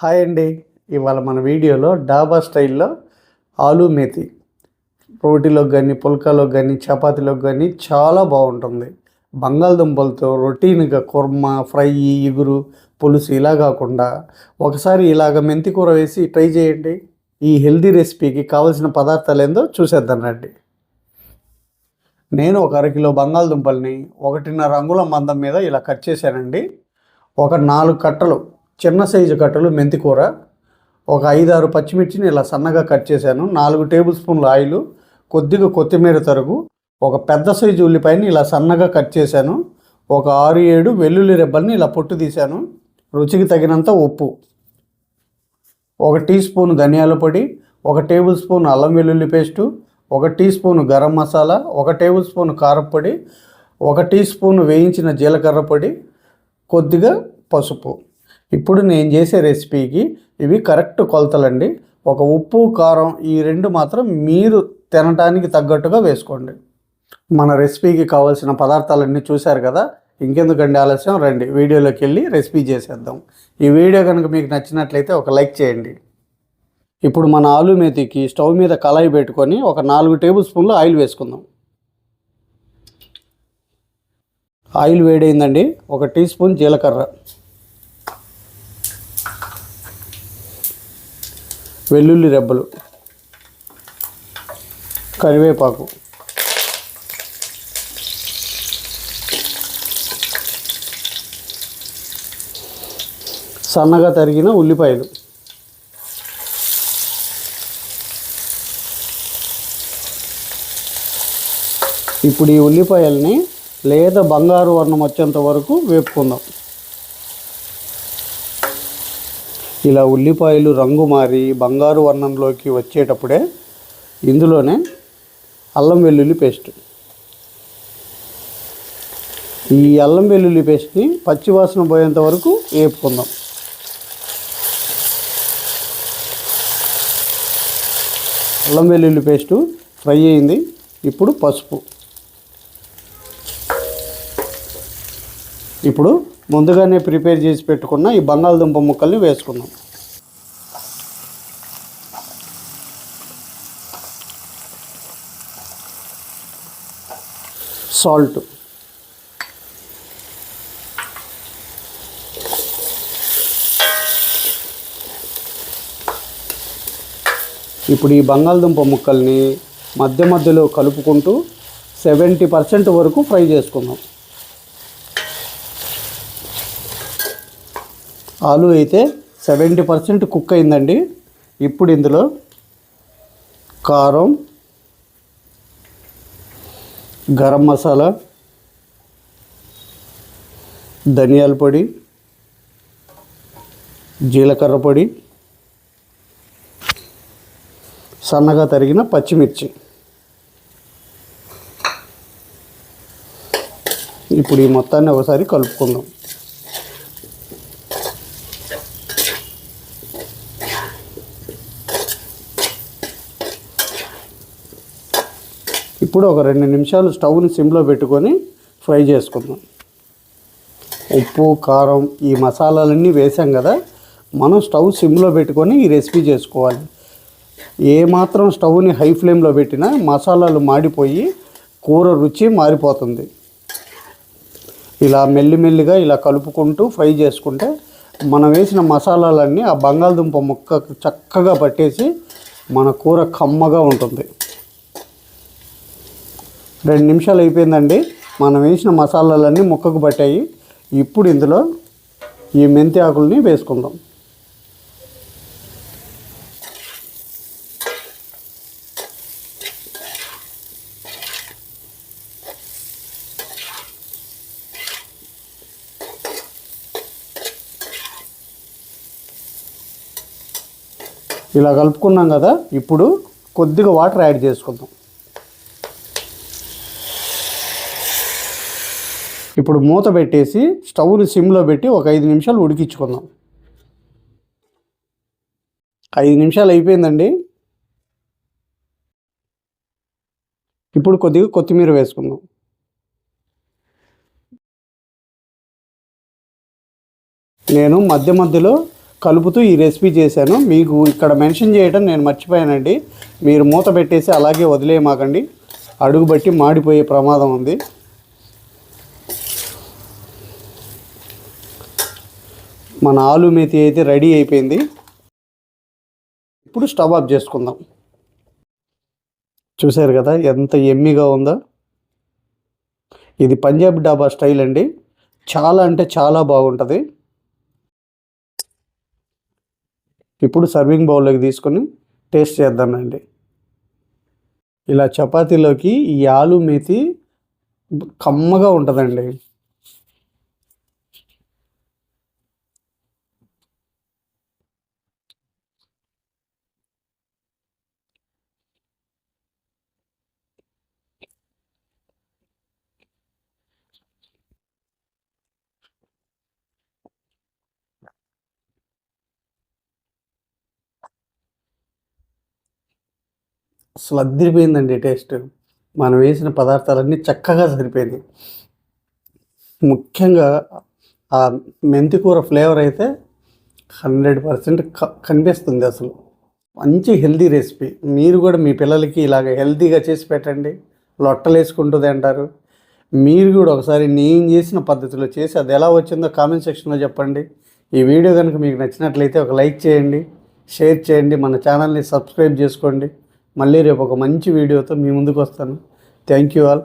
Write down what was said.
Hi అండి. ఇవాళ మన వీడియోలో డాబా స్టైల్లో ఆలూ మేతి. రోటీలోకి కానీ పుల్కాలోకి కానీ చపాతీలోకి కానీ చాలా బాగుంటుంది. బంగాళదుంపలతో రొటీన్గా కుర్మ ఫ్రై ఇగురు పులుసు ఇలా కాకుండా ఒకసారి ఇలాగ మెంతి కూర వేసి ట్రై చేయండి. ఈ హెల్దీ రెసిపీకి కావలసిన పదార్థాలు ఏందో చూసేద్దాం రండి. నేను ఒక అరకిలో బంగాళదుంపల్ని ఒకటిన్నర అంగుళం మందం మీద ఇలా కట్ చేశానండి. ఒక నాలుగు కట్టలు చిన్న సైజు కట్టలు మెంతి కూర. ఒక ఐదారు పచ్చిమిర్చిని ఇలా సన్నగా కట్ చేశాను. నాలుగు టేబుల్ స్పూన్ల ఆయిల్ కొద్దిగా కొత్తిమీర తరుగు ఒక పెద్ద సైజు ఉల్లిపాయని ఇలా సన్నగా కట్ చేశాను. ఒక ఆరు ఏడు వెల్లుల్లి రెబ్బల్ని ఇలా పొట్టు తీశాను. రుచికి తగినంత ఉప్పు. ఒక టీ స్పూన్ ధనియాల పొడి ఒక టేబుల్ స్పూన్ అల్లం వెల్లుల్లి పేస్టు ఒక టీ స్పూన్ గరం మసాలా ఒక టేబుల్ స్పూన్ కారపొడి ఒక టీ స్పూన్ వేయించిన జీలకర్ర పొడి కొద్దిగా పసుపు. ఇప్పుడు నేను చేసే రెసిపీకి ఇవి కరెక్ట్ కొలతలండి. ఒక ఉప్పు కారం ఈ రెండు మాత్రం మీరు తినడానికి తగ్గట్టుగా వేసుకోండి. మన రెసిపీకి కావాల్సిన పదార్థాలన్నీ చూశారు కదా? ఇంకెందుకండి ఆలస్యం? రండి వీడియోలోకి వెళ్ళి రెసిపీ చేసేద్దాం. ఈ వీడియో కనుక మీకు నచ్చినట్లయితే ఒక లైక్ చేయండి. ఇప్పుడు మన ఆలు మేతికి స్టవ్ మీద కళాయి పెట్టుకొని ఒక నాలుగు టేబుల్ స్పూన్లు ఆయిల్ వేసుకుందాం. ఆయిల్ వేడైందండి. ఒక టీ స్పూన్ జీలకర్ర. వెల్లుల్లి రెబ్బలు కరివేపాకు సన్నగా తరిగిన ఉల్లిపాయలు ఇప్పుడు ఈ ఉల్లిపాయల్ని లేదా బంగారు వర్ణం వచ్చేంత వరకు వేపుకుందాం. ఇలా ఉల్లిపాయలు రంగు మారి బంగారు వర్ణంలోకి వచ్చేటప్పుడే ఇందులోనే అల్లం వెల్లుల్లి పేస్ట్. ఈ అల్లం వెల్లుల్లి పేస్ట్ని పచ్చివాసన పోయేంత వరకు వేపుకుందాం అల్లం వెల్లుల్లి పేస్టు ఫ్రై అయింది. ఇప్పుడు పసుపు. ఇప్పుడు ముందుగానే ప్రిపేర్ చేసి పెట్టుకున్న ఈ బంగాళదుంప ముక్కల్ని వేసుకున్నాం. సాల్ట్. ఇప్పుడు ఈ బంగాళదుంప ముక్కల్ని మధ్య మధ్యలో కలుపుకుంటూ సెవెంటీ పర్సెంట్ వరకు ఫ్రై చేసుకుందాం. ఆలు అయితే సెవెంటీ పర్సెంట్ కుక్ అయిందండి. ఇప్పుడు ఇందులో కారం గరం మసాలా ధనియాల పొడి జీలకర్ర పొడి సన్నగా తరిగిన పచ్చిమిర్చి. ఇప్పుడు ఈ మొత్తాన్ని ఒకసారి కలుపుకుందాం. ఇప్పుడు ఒక రెండు నిమిషాలు స్టవ్ని సిమ్లో పెట్టుకొని ఫ్రై చేసుకుందాం. ఉప్పు కారం ఈ మసాలాలన్నీ వేసాం కదా మనం స్టవ్ సిమ్లో పెట్టుకొని ఈ రెసిపీ చేసుకోవాలి. ఏ మాత్రం స్టవ్ని హై ఫ్లేమ్లో పెట్టినా మసాలాలు మాడిపోయి కూర రుచి మారిపోతుంది. ఇలా మెల్లిమెల్లిగా ఇలా కలుపుకుంటూ ఫ్రై చేసుకుంటే మనం వేసిన మసాలాలన్నీ ఆ బంగాళదుంప ముక్క చక్కగా పట్టేసి మన కూర కమ్మగా ఉంటుంది. రెండు నిమిషాలు అయిపోయిందండి. మనం వేసిన మసాలాలన్నీ ముక్కకు పట్టాయి. ఇప్పుడు ఇందులో ఈ మెంతి ఆకుల్ని వేసుకుందాం. ఇలా కలుపుకున్నాం కదా ఇప్పుడు కొద్దిగా వాటర్ యాడ్ చేసుకుందాం. ఇప్పుడు మూత పెట్టేసి స్టవ్ని సిమ్లో పెట్టి ఒక ఐదు నిమిషాలు ఉడికించుకుందాం. ఐదు నిమిషాలు అయిపోయిందండి. ఇప్పుడు కొద్దిగా కొత్తిమీర వేసుకుందాం. నేను మధ్య మధ్యలో కలుపుతూ ఈ రెసిపీ చేశాను. మీకు ఇక్కడ మెన్షన్ చేయడం నేను మర్చిపోయానండి. మీరు మూత పెట్టేసి అలాగే వదిలేయమాకండి. అడుగుబట్టి మాడిపోయే ప్రమాదం ఉంది. మన ఆలు మేతి అయితే రెడీ అయిపోయింది. ఇప్పుడు స్టవ్ ఆఫ్ చేసుకుందాం. చూశారు కదా ఎంత ఎమ్మిగా ఉందో. ఇది పంజాబ్ డాబా స్టైల్ అండి. చాలా అంటే చాలా బాగుంటుంది. ఇప్పుడు సర్వింగ్ బౌల్లోకి తీసుకొని టేస్ట్ చేద్దామండి ఇలా చపాతీలోకి ఈ ఆలు మేతి కమ్మగా ఉంటుందండి. అసలు అద్దరిపోయిందండి టేస్ట్. మనం వేసిన పదార్థాలన్నీ చక్కగా సరిపోయినాయి ముఖ్యంగా ఆ మెంతికూర ఫ్లేవర్ అయితే హండ్రెడ్ పర్సెంట్ కనిపిస్తుంది అసలు. మంచి హెల్దీ రెసిపీ. మీరు కూడా మీ పిల్లలకి ఇలాగ హెల్తీగా చేసి పెట్టండి. లొట్టలు వేసుకుంటుంది అంటారు. మీరు కూడా ఒకసారి నేను చేసిన పద్ధతిలో చేసి అది ఎలా వచ్చిందో కామెంట్ సెక్షన్లో చెప్పండి. ఈ వీడియో కనుక మీకు నచ్చినట్లయితే ఒక లైక్ చేయండి షేర్ చేయండి మన ఛానల్ని సబ్స్క్రైబ్ చేసుకోండి. మళ్ళీ రేపు ఒక మంచి వీడియోతో మీ ముందుకు వస్తాను. Thank you all